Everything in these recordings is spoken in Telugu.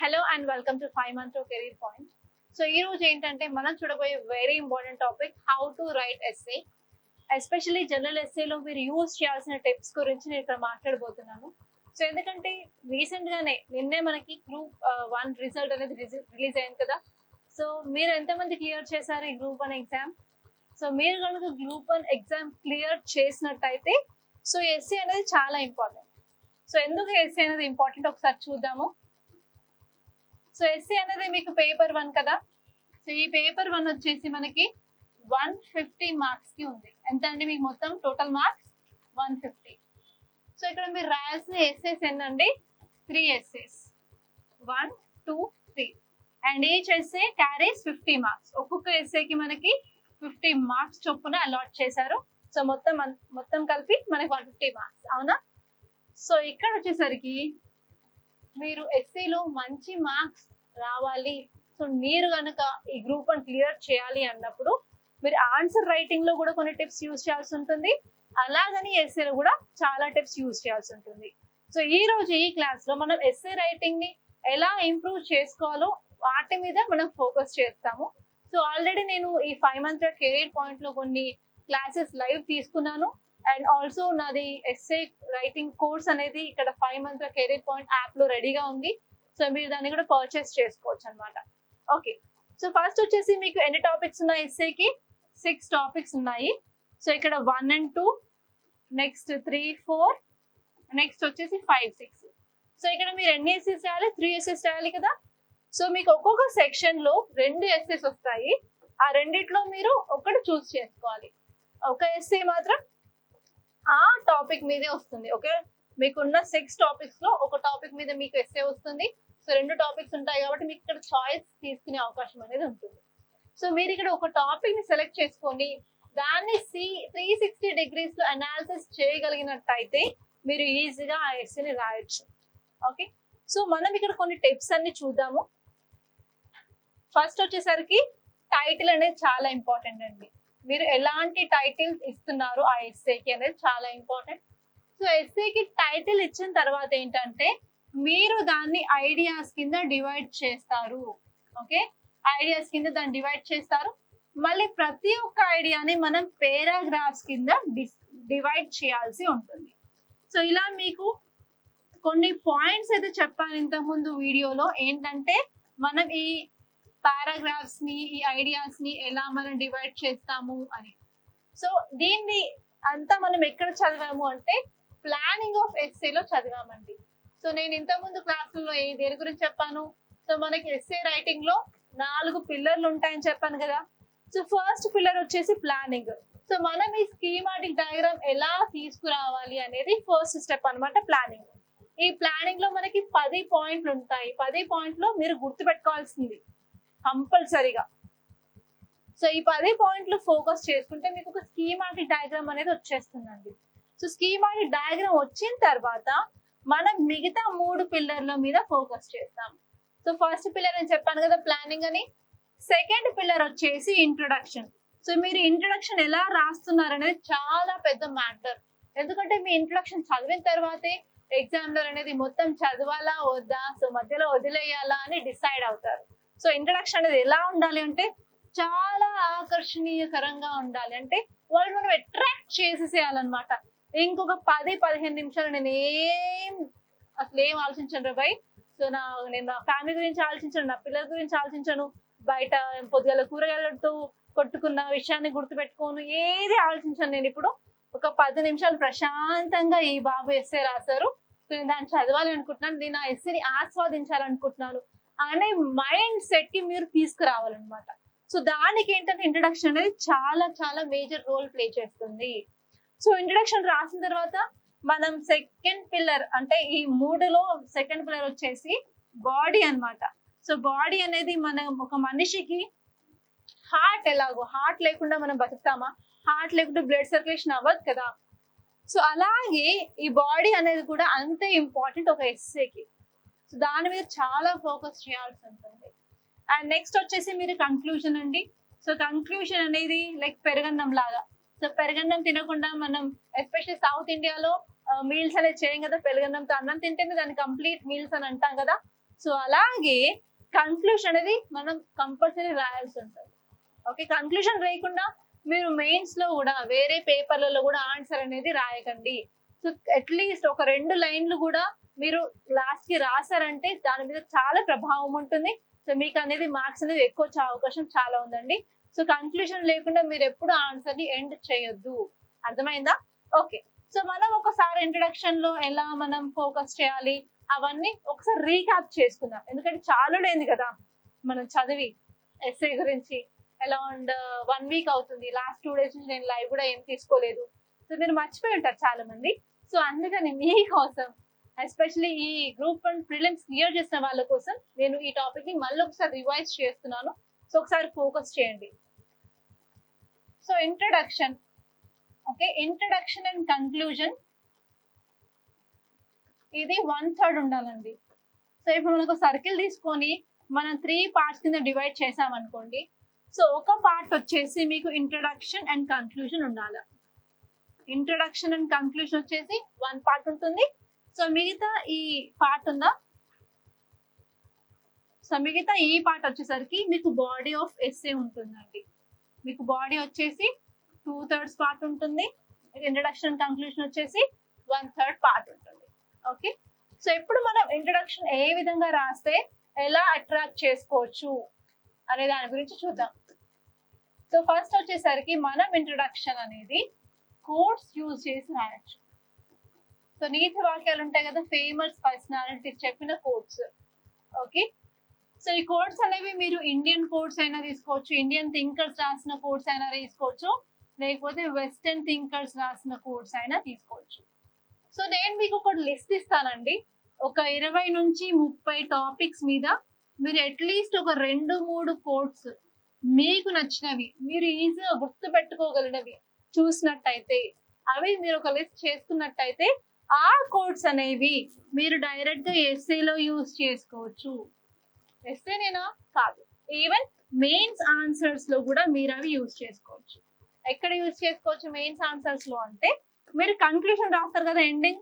Hello and welcome to five month career point so ఈ రోజు ఏంటంటే మనం చూడబోయే very important topic how to write SA especially general ఎస్ఏలో మీరు యూజ్ చేయాల్సిన టిప్స్ గురించి నేను ఇక్కడ మాట్లాడబోతున్నాను. సో ఎందుకంటే రీసెంట్ గానే నిన్నే మనకి గ్రూప్ వన్ రిజల్ట్ అనేది రిలీజ్ అయింది కదా. సో మీరు ఎంతమంది క్లియర్ చేశారు ఈ గ్రూప్ వన్ ఎగ్జామ్ సో మీరు కనుక గ్రూప్ వన్ ఎగ్జామ్ క్లియర్ చేసినట్టయితే సో ఎస్సీ అనేది చాలా ఇంపార్టెంట్ సో ఎందుకు ఎస్సీ అనేది ఇంపార్టెంట్ ఒకసారి చూద్దాము. సో ఎస్సీ అనేది మీకు పేపర్ వన్ కదా? సో ఈ పేపర్ వన్ వచ్చేసి మనకి వన్ ఫిఫ్టీ మార్క్స్కి ఉంది. ఎంత అండి మీకు మొత్తం? Total marks one fifty so ఇక్కడ మీరు రాయాల్సిన essays ఎన్నండి? Three essays one two three and each essay carries fifty marks ఒక్కొక్క ఎస్సేకి మనకి ఫిఫ్టీ మార్క్స్ చొప్పున అలాట్ చేశారు. సో మొత్తం అన్- మొత్తం కలిపి మనకి వన్ ఫిఫ్టీ మార్క్స్ అవునా? సో ఇక్కడ వచ్చేసరికి మీరు ఎస్సీలో మంచి మార్క్స్ రావాలి. సో మీరు కనుక ఈ గ్రూప్ వన్ క్లియర్ చేయాలి అన్నప్పుడు మీరు ఆన్సర్ రైటింగ్లో కూడా కొన్ని టిప్స్ యూజ్ చేయాల్సి ఉంటుంది. అలాగని ఎస్ఏలో కూడా చాలా టిప్స్ యూజ్ చేయాల్సి ఉంటుంది. సో ఈ రోజు ఈ క్లాస్లో మనం ఎస్ఏ రైటింగ్ని ఎలా ఇంప్రూవ్ చేసుకోవాలో వాటి మీద మనం ఫోకస్ చేస్తాము. సో ఆల్రెడీ నేను ఈ ఫైవ్ మంత్ కెరీర్ పాయింట్లో కొన్ని క్లాసెస్ లైవ్ తీసుకున్నాను. అండ్ ఆల్సో నాది ఎస్ఏ రైటింగ్ కోర్స్ అనేది ఇక్కడ ఫైవ్ మంత్ కెరీర్ పాయింట్ యాప్లో రెడీగా ఉంది. సో మీరు దాన్ని కూడా పర్చేస్ చేసుకోవచ్చు అనమాట ఓకే సో ఫస్ట్ వచ్చేసి మీకు ఎన్ని టాపిక్స్ ఉన్నాయి ఎస్ఏకి సిక్స్ టాపిక్స్ ఉన్నాయి. సో ఇక్కడ one and two next three four next వచ్చేసి ఫైవ్ సిక్స్ సో ఇక్కడ మీరు ఎన్ని ఎస్ఎస్ చేయాలి త్రీ ఎస్ఎస్ చేయాలి కదా? సో మీకు ఒక్కొక్క సెక్షన్లో రెండు ఎస్ఎస్ వస్తాయి. ఆ రెండిట్లో మీరు ఒకటి చూస్ చేసుకోవాలి. ఒక ఎస్ఏ మాత్రం ఆ టాపిక్ మీదే వస్తుంది ఓకే మీకున్న సిక్స్ టాపిక్స్లో ఒక టాపిక్ మీద మీకు ఎస్ఏ వస్తుంది. సో రెండు టాపిక్స్ ఉంటాయి కాబట్టి మీకు ఇక్కడ చాయిస్ తీసుకునే అవకాశం అనేది ఉంటుంది. సో మీరు ఇక్కడ ఒక టాపిక్ని సెలెక్ట్ చేసుకొని దాన్ని సి త్రీ సిక్స్టీ డిగ్రీస్లో అనాలిసిస్ చేయగలిగినట్టయితే మీరు ఈజీగా ఆ ఎస్ఏని రాయొచ్చు ఓకే సో మనం ఇక్కడ కొన్ని టిప్స్ అన్ని చూద్దాము. ఫస్ట్ వచ్చేసరికి టైటిల్ అనేది చాలా ఇంపార్టెంట్ అండి. మీరు ఎలాంటి టైటిల్స్ ఇస్తున్నారు ఆ ఎస్ఏకి అనేది చాలా ఇంపార్టెంట్ సో ఎస్ఏకి టైటిల్ ఇచ్చిన తర్వాత ఏంటంటే మీరు దాన్ని ఐడియాస్ కింద డివైడ్ చేస్తారు. ఓకే ఐడియాస్ కింద దాన్ని డివైడ్ చేస్తారు. మళ్ళీ ప్రతి ఒక్క ఐడియాని మనం పేరాగ్రాఫ్స్ కింద డివైడ్ చేయాల్సి ఉంటుంది. సో ఇలా మీకు కొన్ని పాయింట్స్ అయితే చెప్పాను ఇంతకుముందు వీడియోలో. ఏంటంటే మనం ఈ పారాగ్రాఫ్స్ని ఈ ఐడియాస్ని ఎలా మనం డివైడ్ చేస్తాము అని. సో దీన్ని అంతా మనం ఎక్కడ చదివాము అంటే ప్లానింగ్ ఆఫ్ ఎస్ఏలో చదివామండి. సో నేను ఇంతకుముందు క్లాసుల్లో ఏ దేని గురించి చెప్పాను? సో మనకి ఎస్ఏ రైటింగ్లో నాలుగు పిల్లర్లు ఉంటాయని చెప్పాను కదా. సో ఫస్ట్ పిల్లర్ వచ్చేసి ప్లానింగ్ సో మనం ఈ స్కీమాటిక్ డయాగ్రామ్ ఎలా తీసుకురావాలి అనేది ఫస్ట్ స్టెప్ అనమాట ప్లానింగ్ ఈ ప్లానింగ్లో మనకి పది పాయింట్లు ఉంటాయి. పది పాయింట్లు మీరు గుర్తుపెట్టుకోవాల్సింది. కంపల్సరీగా. సో ఈ పది పాయింట్లు ఫోకస్ చేసుకుంటే మీకు ఒక స్కీమాటిక్ డయాగ్రామ్ అనేది వచ్చేస్తుందండి. సో స్కీమాటిక్ డయాగ్రామ్ వచ్చిన తర్వాత మనం మిగతా మూడు పిల్లర్ల మీద ఫోకస్ చేస్తాం. సో ఫస్ట్ పిల్లర్ నేను చెప్పాను కదా ప్లానింగ్ అని. సెకండ్ పిల్లర్ వచ్చేసి ఇంట్రొడక్షన్. సో మీరు ఇంట్రొడక్షన్ ఎలా రాస్తున్నారు అనేది చాలా పెద్ద మ్యాటర్. ఎందుకంటే మీ ఇంట్రొడక్షన్ చదివిన తర్వాతే ఎగ్జామ్లర్ అనేది మొత్తం చదవాలా వద్దా సో మధ్యలో వదిలేయాలా అని డిసైడ్ అవుతారు. సో ఇంట్రడక్షన్ అనేది ఎలా ఉండాలి అంటే చాలా ఆకర్షణీయకరంగా ఉండాలి. అంటే వాళ్ళు మనం అట్రాక్ట్ చేసేసేయాలన్నమాట. ఇంకొక పది పదిహేను నిమిషాలు నేను ఏం అసలు ఏం ఆలోచించను బాయ్. సో నా నేను నా ఫ్యామిలీ గురించి ఆలోచించను నా పిల్లల గురించి ఆలోచించను. బయట పొద్దుగల కూరగాయలతో కొట్టుకున్న విషయాన్ని గుర్తుపెట్టుకోను. ఏది ఆలోచించాను నేను ఇప్పుడు. ఒక పది నిమిషాలు ప్రశాంతంగా ఈ బాబు ఎస్సే రాశారు. సో నేను దాన్ని చదవాలి అనుకుంటున్నాను. నేను ఆ ఎస్సీని ఆస్వాదించాలనుకుంటున్నాను. అనే మైండ్ సెట్కి మీరు తీసుకురావాలన్నమాట. సో దానికి ఏంటంటే ఇంట్రడక్షన్ అనేది చాలా చాలా మేజర్ రోల్ ప్లే చేస్తుంది. సో ఇంట్రడక్షన్ రాసిన తర్వాత మనం సెకండ్ పిల్లర్ అంటే ఈ మూడులో సెకండ్ పిల్లర్ వచ్చేసి బాడీ అన్నమాట. సో బాడీ అనేది మనం ఒక మనిషికి హార్ట్ ఎలాగో హార్ట్ లేకుండా మనం బతుకుతామా? హార్ట్ లేకుండా బ్లడ్ సర్క్యులేషన్ అవ్వదు కదా? సో అలాగే ఈ బాడీ అనేది కూడా అంతే ఇంపార్టెంట్ ఒక ఎస్సేకి సో దాని మీద చాలా ఫోకస్ చేయాల్సి ఉంటుంది. అండ్ నెక్స్ట్ వచ్చేసి మీరు కంక్లూజన్ అండి. సో కంక్లూజన్ అనేది లైక్ పెరగన్నం లాగా. సో పెరగన్నం తినకుండా మనం ఎస్పెషల్లీ సౌత్ ఇండియాలో మీల్స్ అనేది చేయం కదా పెరుగన్నంతో అన్నం తింటేనే దాన్ని కంప్లీట్ మీల్స్ అని అంటాం కదా. సో అలాగే కంక్లూషన్ అనేది మనం కంపల్సరీ రాయాల్సి ఉంటుంది. ఓకే కంక్లూషన్ లేకుండా మీరు మెయిన్స్లో కూడా వేరే పేపర్లలో కూడా ఆన్సర్ అనేది రాయకండి. సో అట్లీస్ట్ ఒక రెండు లైన్లు కూడా మీరు లాస్ట్కి రాసారంటే దాని మీద చాలా ప్రభావం ఉంటుంది. సో మీకు అనేది మార్క్స్ అనేది ఎక్కువ వచ్చే అవకాశం చాలా ఉందండి. సో కన్క్లూషన్ లేకుండా మీరు ఎప్పుడు ఆన్సర్ని ఎండ్ చేయొద్దు. అర్థమైందా? ఓకే సో మనం ఒకసారి ఇంట్రడక్షన్లో ఎలా మనం ఫోకస్ చేయాలి? అవన్నీ ఒకసారి రీక్యాప్ చేసుకుందాం. ఎందుకంటే చాలా లేని కదా మనం చదివి ఎస్ఏ గురించి. అరౌండ్ వన్ వీక్ అవుతుంది. లాస్ట్ టూ డేస్ నుంచి నేను లైవ్ కూడా ఏం తీసుకోలేదు. సో మీరు మర్చిపోయి ఉంటారు చాలా మంది సో అందుకని మీకోసం ఎస్పెషల్లీ ఈ గ్రూప్ వన్ ప్రిలిమ్స్ క్లియర్ చేసిన వాళ్ళ కోసం నేను ఈ టాపిక్ని మళ్ళీ ఒకసారి రివైజ్ చేస్తున్నాను. సో ఒకసారి ఫోకస్ చేయండి. So introduction okay introduction and conclusion ఇది వన్ థర్డ్ ఉండాలండి. సో ఇప్పుడు మనకు సర్కిల్ తీసుకొని మనం త్రీ పార్ట్స్ కింద డివైడ్ చేసామనుకోండి సో ఒక పార్ట్ వచ్చేసి మీకు ఇంట్రడక్షన్ అండ్ కన్క్లూజన్ ఉండాలి. ఇంట్రడక్షన్ అండ్ కన్క్లూజన్ వచ్చేసి వన్ పార్ట్ ఉంటుంది. సో మిగతా ఈ పార్ట్ ఉందా? సో మిగతా ఈ పార్ట్ వచ్చేసరికి మీకు బాడీ ఆఫ్ ఎస్ఏ ఉంటుందండి. మీకు బాడీ వచ్చేసి టూ థర్డ్స్ పార్ట్ ఉంటుంది ఇంట్రడక్షన్ కంక్లూషన్ వచ్చేసి వన్ థర్డ్ పార్ట్ ఉంటుంది. ఓకే సో ఇప్పుడు మనం ఇంట్రడక్షన్ ఏ విధంగా రాస్తే ఎలా అట్రాక్ట్ చేసుకోవచ్చు అనే దాని గురించి చూద్దాం. సో ఫస్ట్ వచ్చేసరికి మనం ఇంట్రడక్షన్ అనేది కోడ్స్ యూజ్ చేసి రాయొచ్చు. సో నీతి వాక్యాలు ఉంటాయి కదా ఫేమస్ పర్సనాలిటీ చెప్పిన కోడ్స్ ఓకే సో ఈ కోడ్స్ అనేవి మీరు ఇండియన్ కోడ్స్ అయినా తీసుకోవచ్చు ఇండియన్ థింకర్స్ రాసిన కోడ్స్ అయినా తీసుకోవచ్చు లేకపోతే వెస్టర్న్ థింకర్స్ రాసిన కోడ్స్ అయినా తీసుకోవచ్చు. సో నేను మీకు ఒక లిస్ట్ ఇస్తానండి. ఒక ఇరవై నుంచి ముప్పై టాపిక్స్ మీద మీరు అట్లీస్ట్ ఒక రెండు మూడు కోడ్స్ మీకు నచ్చినవి మీరు ఈజీగా గుర్తు పెట్టుకోగలిగినవి చూసినట్టయితే అవి మీరు ఒక లిస్ట్ చేసుకున్నట్టయితే ఆ కోడ్స్ అనేవి మీరు డైరెక్ట్గా ఎస్ఏలో యూజ్ చేసుకోవచ్చు. ఎస్ఏనేనా కాదు. ఈవెన్ మెయిన్స్ ఆన్సర్స్లో కూడా మీరు అవి యూజ్ చేసుకోవచ్చు. ఎక్కడ యూజ్ చేసుకోవచ్చు మెయిన్స్ ఆన్సర్స్లో అంటే మీరు కంక్లూషన్ రాస్తారు కదా ఎండింగ్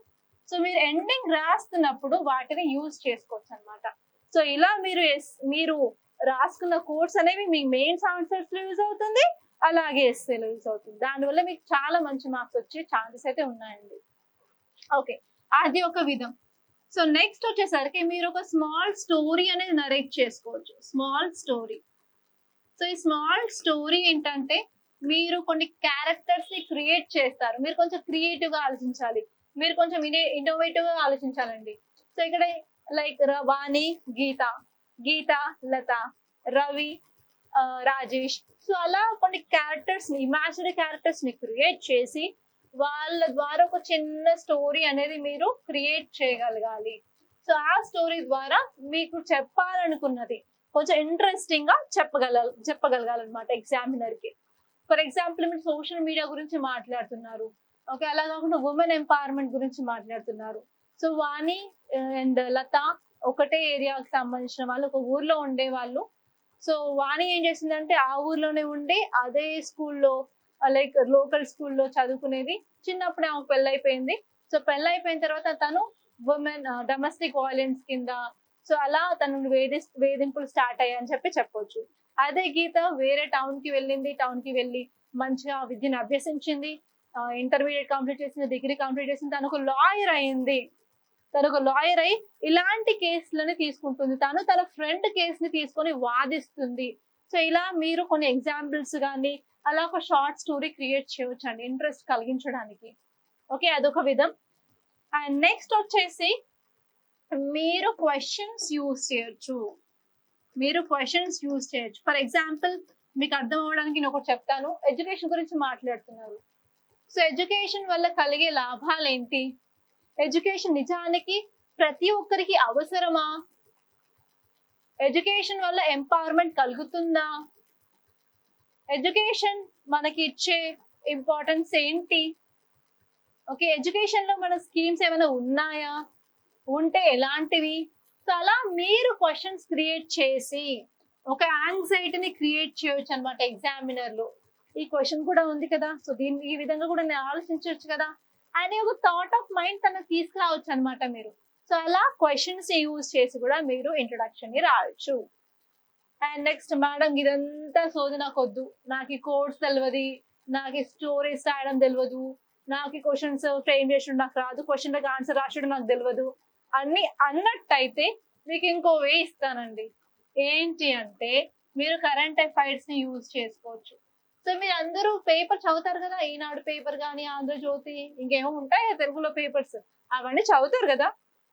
సో మీరు ఎండింగ్ రాస్తున్నప్పుడు వాటిని యూజ్ చేసుకోవచ్చు అన్నమాట. సో ఇలా మీరు ఎస్- మీరు రాసుకున్న కోర్స్ అనేవి మీ మెయిన్స్ ఆన్సర్స్లో యూజ్ అవుతుంది అలాగే ఎస్ఏలో యూజ్ అవుతుంది. దానివల్ల మీకు చాలా మంచి మార్క్స్ వచ్చే ఛాన్సెస్ అయితే ఉన్నాయండి. ఓకే అది ఒక విధం. సో నెక్స్ట్ వచ్చేసరికి మీరు ఒక స్మాల్ స్టోరీ అనేది నరేట్ చేసుకోవచ్చు. స్మాల్ స్టోరీ సో ఈ స్మాల్ స్టోరీ ఏంటంటే మీరు కొన్ని క్యారెక్టర్స్ని క్రియేట్ చేస్తారు. మీరు కొంచెం క్రియేటివ్గా ఆలోచించాలి. మీరు కొంచెం ఇన్నోవేటివ్గా ఆలోచించాలండి. సో ఇక్కడ లైక్ వాణి గీత గీత లత రవి రాజేష్ సో అలా కొన్ని క్యారెక్టర్స్ని ఇమాజినరీ క్యారెక్టర్స్ని క్రియేట్ చేసి వాళ్ళ ద్వారా ఒక చిన్న స్టోరీ అనేది మీరు క్రియేట్ చేయగలగాలి. సో ఆ స్టోరీ ద్వారా మీకు చెప్పాలనుకున్నది కొంచెం ఇంట్రెస్టింగ్గా చెప్పగల చెప్పగలగాలన్నమాట ఎగ్జామినర్కి. ఫర్ ఎగ్జాంపుల్ మీరు సోషల్ మీడియా గురించి మాట్లాడుతున్నారు. ఓకే అలా కాకుండా ఉమెన్ ఎంపవర్మెంట్ గురించి మాట్లాడుతున్నారు. సో వాణి అండ్ లత ఒకటే ఏరియాకి సంబంధించిన వాళ్ళు ఒక ఊర్లో ఉండే వాళ్ళు సో వాణి ఏం చేసిందంటే ఆ ఊర్లోనే ఉండి అదే స్కూల్లో లైక్ లోకల్ స్కూల్లో చదువుకునేది. చిన్నప్పుడే ఆమె పెళ్ళైపోయింది. సో పెళ్ళైపోయిన తర్వాత తను ఉమెన్ డొమెస్టిక్ వైలెన్స్ కింద సో అలా తను వేధి వేధింపులు స్టార్ట్ అయ్యాయని చెప్పి చెప్పొచ్చు. అదే గీత వేరే టౌన్కి వెళ్ళింది. టౌన్కి వెళ్ళి మంచిగా విద్యను అభ్యసించింది. ఇంటర్మీడియట్ కంప్లీట్ చేసింది. డిగ్రీ కంప్లీట్ చేసింది. తనకు లాయర్ అయింది. తను ఒక లాయర్ అయి ఇలాంటి కేసులని తీసుకుంటుంది. తను తన ఫ్రెండ్ కేసుని తీసుకొని వాదిస్తుంది. సో ఇలా మీరు కొన్ని ఎగ్జాంపుల్స్ కానీ అలా ఒక షార్ట్ స్టోరీ క్రియేట్ చేయవచ్చు అండి ఇంట్రెస్ట్ కలిగించడానికి. ఓకే అదొక విధం. అండ్ నెక్స్ట్ వచ్చేసి మీరు క్వశ్చన్స్ యూజ్ చేయొచ్చు. మీరు క్వశ్చన్స్ యూజ్ చేయొచ్చు. ఫర్ ఎగ్జాంపుల్ మీకు అర్థం అవ్వడానికి నేను ఒకటి చెప్తాను. ఎడ్యుకేషన్ గురించి మాట్లాడుతున్నారు. సో ఎడ్యుకేషన్ వల్ల కలిగే లాభాలు ఏంటి ఎడ్యుకేషన్ నిజానికి ప్రతి ఒక్కరికి అవసరమా? ఎడ్యుకేషన్ వల్ల ఎంపవర్మెంట్ కలుగుతుందా? ఎడ్యుకేషన్ మనకి ఇచ్చే ఇంపార్టెన్స్ ఏంటి? ఓకే ఎడ్యుకేషన్లో మన స్కీమ్స్ ఏమైనా ఉన్నాయా? ఉంటే ఎలాంటివి? సో అలా మీరు క్వశ్చన్స్ క్రియేట్ చేసి ఒక యాంగ్జైటీని క్రియేట్ చేయొచ్చు అనమాట ఎగ్జామినర్లు ఈ క్వశ్చన్ కూడా ఉంది కదా? సో దీన్ని ఈ విధంగా కూడా నేను ఆలోచించవచ్చు కదా? అనే ఒక థాట్ ఆఫ్ మైండ్ తనకు తీసుకురావచ్చు అనమాట మీరు. సో అలా క్వశ్చన్స్ యూజ్ చేసి కూడా మీరు ఇంట్రొడక్షన్ని అండ్ నెక్స్ట్ మేడం ఇదంతా సోది నాకు వద్దు నాకు ఈ కోడ్స్ తెలియదు నాకు ఈ స్టోరీస్ రాయడం తెలియదు నాకు ఈ క్వశ్చన్స్ ఫ్రేమ్ చేసిన నాకు రాదు క్వశ్చన్లకు ఆన్సర్ రాసడం నాకు తెలియదు అన్ని అన్నట్టయితే మీకు ఇంకో వే ఇస్తానండి. ఏంటి అంటే మీరు కరెంట్ అఫైర్స్ని యూజ్ చేసుకోవచ్చు. సో మీరు అందరూ పేపర్ చదువుతారు కదా ఈనాడు పేపర్ కానీ ఆంధ్రజ్యోతి ఇంకేమో ఉంటాయి తెలుగులో పేపర్స్ అవన్నీ చదువుతారు కదా.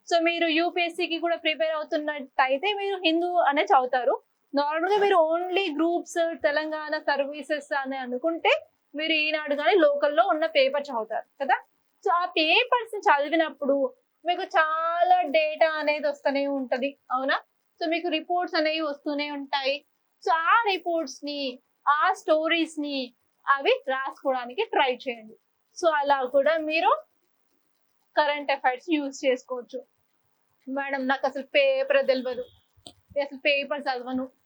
సో మీరు యూపీఎస్సీకి కూడా ప్రిపేర్ అవుతున్నట్టయితే మీరు హిందూ అనే చదువుతారు. నార్మల్గా మీరు ఓన్లీ గ్రూప్స్ తెలంగాణ సర్వీసెస్ అని అనుకుంటే మీరు ఈనాడు కానీ లోకల్లో ఉన్న పేపర్ చదువుతారు కదా? సో ఆ పేపర్స్ చదివినప్పుడు మీకు చాలా డేటా అనేది వస్తూనే ఉంటది అవునా? సో మీకు రిపోర్ట్స్ అనేవి వస్తూనే ఉంటాయి. సో ఆ రిపోర్ట్స్ని ఆ స్టోరీస్ని అవి రాసుకోవడానికి ట్రై చేయండి. సో అలా కూడా మీరు కరెంట్ అఫైర్స్ యూజ్ చేసుకోవచ్చు. మేడం నాకు అసలు పేపర్ తెలియదు అసలు పేపర్ చదవను.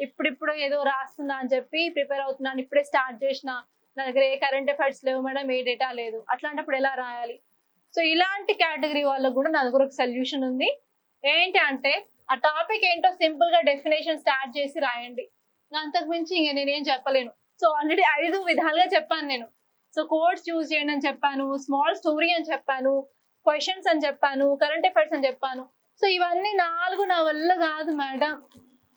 ఇప్పుడిప్పుడు ఏదో రాస్తున్నా అని చెప్పి ప్రిపేర్ అవుతున్నాను ఇప్పుడే స్టార్ట్ చేసిన నా దగ్గర ఏ కరెంట్ అఫైర్స్ లేవు మేడం ఏ డేటా లేదు. అట్లాంటప్పుడు ఎలా రాయాలి? సో ఇలాంటి కేటగిరీ వాళ్ళకు కూడా నా దగ్గర ఒక సొల్యూషన్ ఉంది. ఏంటి అంటే ఆ టాపిక్ ఏంటో సింపుల్గా డెఫినేషన్ స్టార్ట్ చేసి రాయండి. అంతకు మించి ఇంక నేనేం చెప్పలేను. సో ఆల్రెడీ ఐదు విధాలుగా చెప్పాను నేను. సో కోడ్స్ చూస్ చేయండి అని చెప్పాను స్మాల్ స్టోరీ అని చెప్పాను క్వశ్చన్స్ అని చెప్పాను కరెంట్ అఫైర్స్ అని చెప్పాను. సో ఇవన్నీ నాలుగు నా వల్ల కాదు మేడం.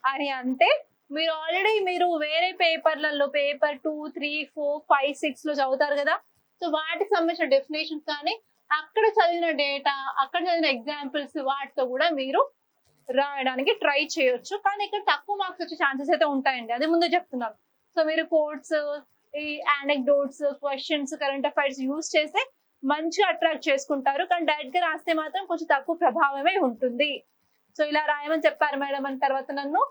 అని అంటే మీరు ఆల్రెడీ మీరు వేరే పేపర్లలో paper two three four five సిక్స్లో చదువుతారు కదా? సో వాటికి సంబంధించిన డెఫినేషన్స్ కానీ అక్కడ చదివిన డేటా అక్కడ చదివిన ఎగ్జాంపుల్స్ వాటితో కూడా మీరు రాయడానికి ట్రై చేయొచ్చు. కానీ ఇక్కడ తక్కువ మార్క్స్ వచ్చే ఛాన్సెస్ అయితే ఉంటాయండి. అది ముందే చెప్తున్నాను. సో మీరు కోడ్స్ ఈ anecdotes questions current affairs use చేస్తే మంచిగా అట్రాక్ట్ చేసుకుంటారు. కానీ డైరెక్ట్గా రాస్తే మాత్రం కొంచెం తక్కువ ప్రభావమే ఉంటుంది. సో ఇలా రాయమని చెప్పారు మేడం అని తర్వాత నన్ను.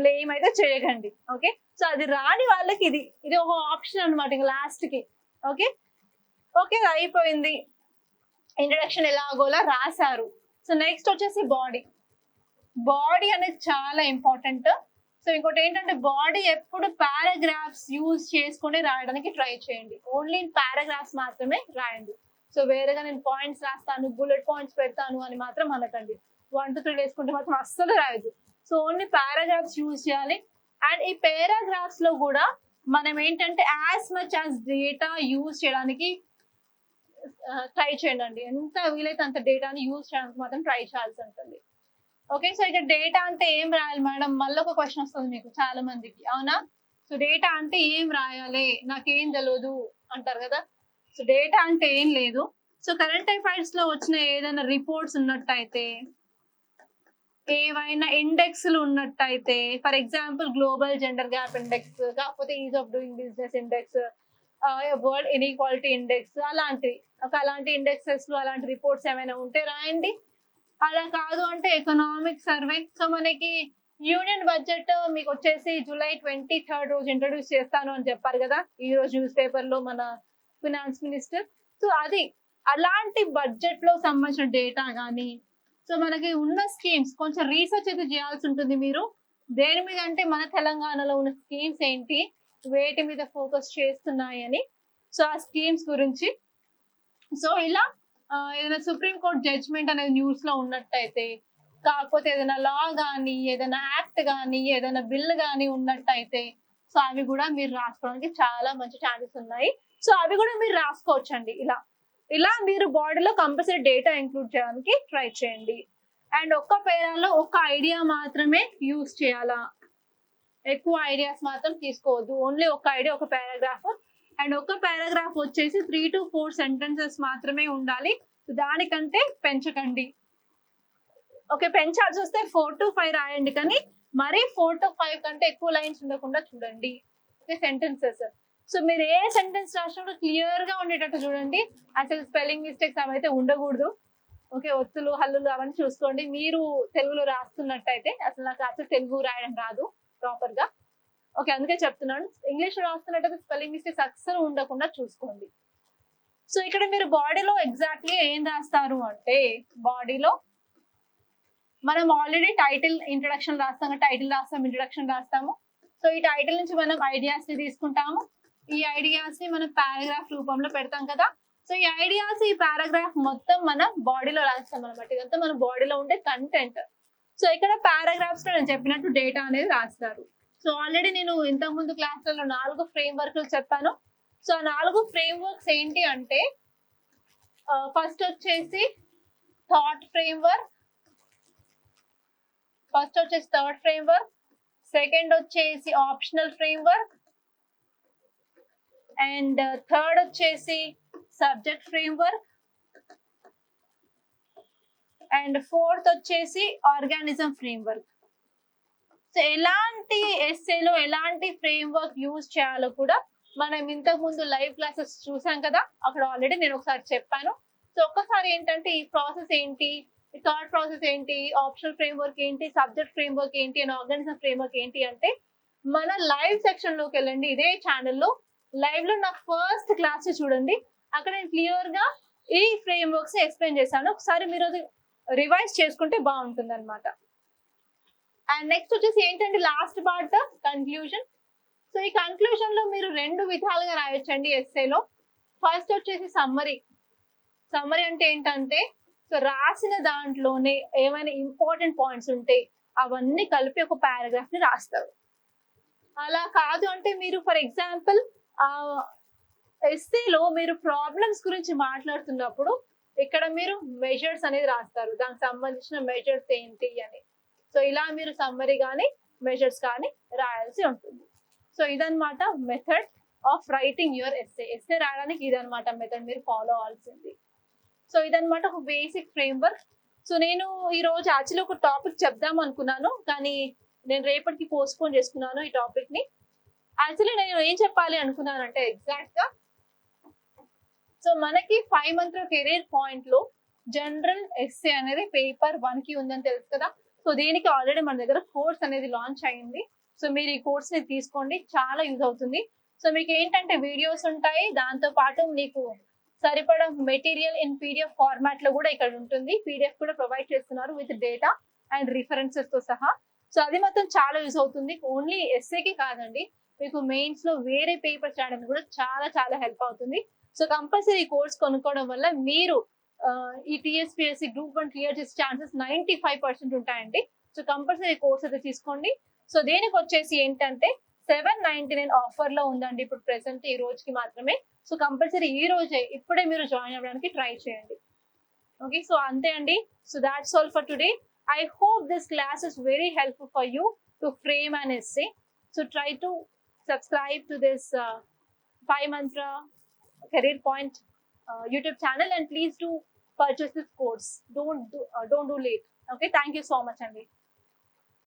బ్లేమ్ అయితే చేయకండి ఓకే సో అది రాని వాళ్ళకి ఇది ఇది ఒక ఆప్షన్ అనమాట ఇంకా లాస్ట్కి ఓకే ఓకే అయిపోయింది. ఇంట్రడక్షన్ ఎలాగోలా రాశారు. సో నెక్స్ట్ వచ్చేసి బాడీ బాడీ అనేది చాలా ఇంపార్టెంట్ సో ఇంకోటి ఏంటంటే బాడీ ఎప్పుడు పారాగ్రాఫ్స్ యూజ్ చేసుకుని రాయడానికి ట్రై చేయండి. ఓన్లీ పారాగ్రాఫ్స్ మాత్రమే రాయండి. సో వేరేగా నేను పాయింట్స్ రాస్తాను బుల్లెట్ పాయింట్స్ పెడతాను అని మాత్రం అనకండి. వన్ టు త్రీ వేసుకుంటే మాత్రం అస్సలు రాయదు. సో ఓన్లీ పారాగ్రాఫ్స్ యూజ్ చేయాలి. అండ్ ఈ పారాగ్రాఫ్స్లో కూడా మనం ఏంటంటే as much as data use చేయడానికి uh, ట్రై చేయండి ఎంత వీలైతే అంత డేటాని యూజ్ చేయడానికి మాత్రం ట్రై చేయాల్సి ఉంటుంది. ఓకే సో ఇక్కడ డేటా అంటే ఏం రాయాలి మేడం? మళ్ళీ ఒక క్వశ్చన్ వస్తుంది మీకు చాలా మందికి అవునా? సో డేటా అంటే ఏం రాయాలి? నాకేం తెలియదు అంటారు కదా? సో డేటా అంటే ఏం లేదు. సో కరెంట్ అఫైర్స్లో వచ్చిన ఏదైనా రిపోర్ట్స్ ఉన్నట్టయితే ఏవైనా ఇండెక్స్లు ఉన్నట్టయితే for example global gender gap index కాకపోతే ease of doing business index world inequality index అలాంటివి ఒక అలాంటి ఇండెక్సెస్ అలాంటి రిపోర్ట్స్ ఏమైనా ఉంటే రాయండి. అలా కాదు అంటే ఎకనామిక్ సర్వే. సో మనకి యూనియన్ బడ్జెట్ మీకు వచ్చేసి జూలై ట్వంటీ థర్డ్ రోజు ఇంట్రడ్యూస్ చేస్తాను అని చెప్పారు కదా ఈ రోజు న్యూస్ పేపర్లో మన ఫినాన్స్ మినిస్టర్. సో అది అలాంటి బడ్జెట్లో సంబంధించిన డేటా కానీ సో మనకి ఉన్న స్కీమ్స్ కొంచెం రీసెర్చ్ అయితే చేయాల్సి ఉంటుంది మీరు. దేని మీద అంటే మన తెలంగాణలో ఉన్న స్కీమ్స్ ఏంటి వేటి మీద ఫోకస్ చేస్తున్నాయని సో ఆ స్కీమ్స్ గురించి. సో ఇలా ఏదైనా సుప్రీం కోర్ట్ జడ్జ్మెంట్ అనేది న్యూస్లో ఉన్నట్టయితే కాకపోతే ఏదైనా లా కానీ ఏదైనా యాక్ట్ కానీ ఏదైనా బిల్ కానీ ఉన్నట్టయితే సో అవి కూడా మీరు రాసుకోవడానికి చాలా మంచి ఛాన్సెస్ ఉన్నాయి. సో అవి కూడా మీరు రాసుకోవచ్చండి ఇలా. ఇలా మీరు బాడీలో కంపల్సరీ డేటా ఇంక్లూడ్ చేయడానికి ట్రై చేయండి. అండ్ ఒక్క పేరాలో ఒక ఐడియా మాత్రమే యూజ్ చేయాలా? ఎక్కువ ఐడియాస్ మాత్రం తీసుకోవద్దు. ఓన్లీ ఒక ఐడియా ఒక పారాగ్రాఫ్ అండ్ ఒక పారాగ్రాఫ్ వచ్చేసి త్రీ టు ఫోర్ సెంటెన్సెస్ మాత్రమే ఉండాలి. దానికంటే పెంచకండి. ఓకే పెంచాల్సి వస్తే ఫోర్ టు ఫైవ్ రాయండి కానీ మరీ ఫోర్ టు ఫైవ్ కంటే ఎక్కువ లైన్స్ ఉండకుండా చూడండి. ఓకే సెంటెన్సెస్ సో మీరు ఏ సెంటెన్స్ రాసినప్పుడు క్లియర్గా ఉండేటట్టు చూడండి. అసలు స్పెల్లింగ్ మిస్టేక్స్ అవైతే ఉండకూడదు. ఓకే ఒత్తులు హల్లులు అవన్నీ చూసుకోండి. మీరు తెలుగులో రాస్తున్నట్టయితే అసలు నాకు అసలు తెలుగు రాయడం రాదు ప్రాపర్గా. ఓకే అందుకే చెప్తున్నాను. ఇంగ్లీష్ రాస్తున్నట్టయితే స్పెల్లింగ్ మిస్టేక్స్ అస్సలు ఉండకుండా చూసుకోండి. సో ఇక్కడ మీరు బాడీలో ఎగ్జాక్ట్లీ ఏం రాస్తారు అంటే బాడీలో మనం ఆల్రెడీ టైటిల్ ఇంట్రడక్షన్ రాస్తాము టైటిల్ రాస్తాం ఇంట్రడక్షన్ రాస్తాము. సో ఈ టైటిల్ నుంచి మనం ఐడియాస్ని తీసుకుంటాము. ఈ ఐడియాస్ని మనం పారాగ్రాఫ్ రూపంలో పెడతాం కదా. సో ఈ ఐడియాస్ ఈ పారాగ్రాఫ్ మొత్తం మన బాడీలో రాస్తాం అనమాట ఇదంతా మన బాడీలో ఉండే కంటెంట్ సో ఇక్కడ పారాగ్రాఫ్స్లో నేను చెప్పినట్టు డేటా అనేది రాస్తారు. సో ఆల్రెడీ నేను ఇంతకు ముందు క్లాసులలో నాలుగు ఫ్రేమ్ వర్క్లు చెప్పాను. సో ఆ నాలుగు ఫ్రేమ్ వర్క్స్ ఏంటి అంటే ఫస్ట్ వచ్చేసి థాట్ ఫ్రేమ్ వర్క్ ఫస్ట్ వచ్చేసి థర్డ్ ఫ్రేమ్ వర్క్ సెకండ్ వచ్చేసి optional framework and third వచ్చేసి subject framework and fourth వచ్చేసి ఆర్గానిజం ఫ్రేమ్ వర్క్ సో ఎలాంటి ఎస్ఏలో ఎలాంటి ఫ్రేమ్ వర్క్ యూజ్ చేయాలో కూడా మనం ఇంతకు ముందు లైవ్ క్లాసెస్ చూసాం కదా అక్కడ ఆల్రెడీ నేను ఒకసారి చెప్పాను. సో ఒక్కసారి ఏంటంటే ఈ ప్రాసెస్ ఏంటి థర్డ్ ప్రాసెస్ ఏంటి ఆప్షనల్ ఫ్రేమ్ వర్క్ ఏంటి సబ్జెక్ట్ ఫ్రేమ్ వర్క్ ఏంటి అండ్ ఆర్గానిజం ఫ్రేమ్ వర్క్ ఏంటి అంటే మన లైవ్ సెక్షన్లోకి వెళ్ళండి ఇదే ఛానల్లో లైవ్లో నా ఫస్ట్ క్లాస్ చూడండి. అక్కడ నేను క్లియర్గా ఈ ఫ్రేమ్ వర్క్స్ ఎక్స్ప్లెయిన్ చేశాను. ఒకసారి మీరు అది రివైజ్ చేసుకుంటే బాగుంటుంది అనమాట అండ్ నెక్స్ట్ వచ్చేసి ఏంటంటే లాస్ట్ పార్ట్? కన్క్లూజన్ సో ఈ కన్క్లూజన్లో మీరు రెండు విధాలుగా రాయొచ్చండి ఎస్ఏలో ఫస్ట్ వచ్చేసి సమ్మరీ సమ్మరీ అంటే ఏంటంటే సో రాసిన దాంట్లోనే ఏమైనా ఇంపార్టెంట్ పాయింట్స్ ఉంటే అవన్నీ కలిపి ఒక పారాగ్రాఫ్ని రాస్తారు. అలా కాదు అంటే మీరు ఫర్ ఎగ్జాంపుల్ ఎస్సీలో మీరు ప్రాబ్లమ్స్ గురించి మాట్లాడుతున్నప్పుడు ఇక్కడ మీరు మెజర్స్ అనేది రాస్తారు. దానికి సంబంధించిన మెజర్స్ ఏంటి అని. సో ఇలా మీరు సమ్మరీ కానీ మెజర్స్ కానీ రాయాల్సి ఉంటుంది. సో ఇదనమాట method of writing your essay essay రాయడానికి ఇదనమాట మెథడ్ మీరు ఫాలో అవ్వాల్సింది. సో ఇదనమాట ఒక బేసిక్ ఫ్రేమ్ వర్క్ సో నేను ఈ రోజు యాక్చువల్లీ ఒక టాపిక్ చెప్దాం అనుకున్నాను. కానీ నేను రేపటికి పోస్ట్పోన్ చేసుకున్నాను ఈ టాపిక్ని. యాక్చువల్లీ నేను ఏం చెప్పాలి అనుకున్నానంటే ఎగ్జాక్ట్గా సో మనకి ఫైవ్ మంత్ కెరీర్ పాయింట్లో జనరల్ ఎస్సే అనేది పేపర్ వన్కి ఉందని తెలుసు కదా. సో దీనికి ఆల్రెడీ మన దగ్గర కోర్స్ అనేది లాంచ్ అయింది. సో మీరు ఈ కోర్స్ని తీసుకోండి చాలా యూజ్ అవుతుంది. సో మీకు ఏంటంటే వీడియోస్ ఉంటాయి దాంతో పాటు మీకు సరిపడా మెటీరియల్ ఇన్ పీడిఎఫ్ ఫార్మాట్లో కూడా ఇక్కడ ఉంటుంది. పీడిఎఫ్ కూడా ప్రొవైడ్ చేస్తున్నారు విత్ డేటా అండ్ రిఫరెన్సెస్తో సహా. సో అది మాత్రం చాలా యూజ్ అవుతుంది. ఓన్లీ ఎస్ఏకి కాదండి. మీకు మెయిన్స్లో వేరే పేపర్స్ రాయడానికి కూడా చాలా చాలా హెల్ప్ అవుతుంది. సో కంపల్సరీ ఈ కోర్స్ కొనుక్కోవడం వల్ల మీరు ఈ టీఎస్పీఎస్సీ గ్రూప్ వన్ క్లియర్ చేసే ఛాన్సెస్ నైన్టీ ఫైవ్ పర్సెంట్ ఉంటాయండి. సో కంపల్సరీ కోర్స్ అయితే తీసుకోండి. సో దేనికి వచ్చేసి ఏంటంటే సెవెన్ నైన్టీ నైన్ ఆఫర్లో ఉందండి ఇప్పుడు ప్రెసెంట్ ఈ రోజుకి మాత్రమే. సో కంపల్సరీ ఈ రోజే ఇప్పుడే మీరు జాయిన్ అవ్వడానికి ట్రై చేయండి. ఓకే సో అంతే అండి. So that's all for today I hope this class is very helpful for you to frame and essay so try to subscribe to this uh, five mantra career point uh, youtube channel and please do purchase this course. Don't do uh, don't do late. Okay thank you so much andy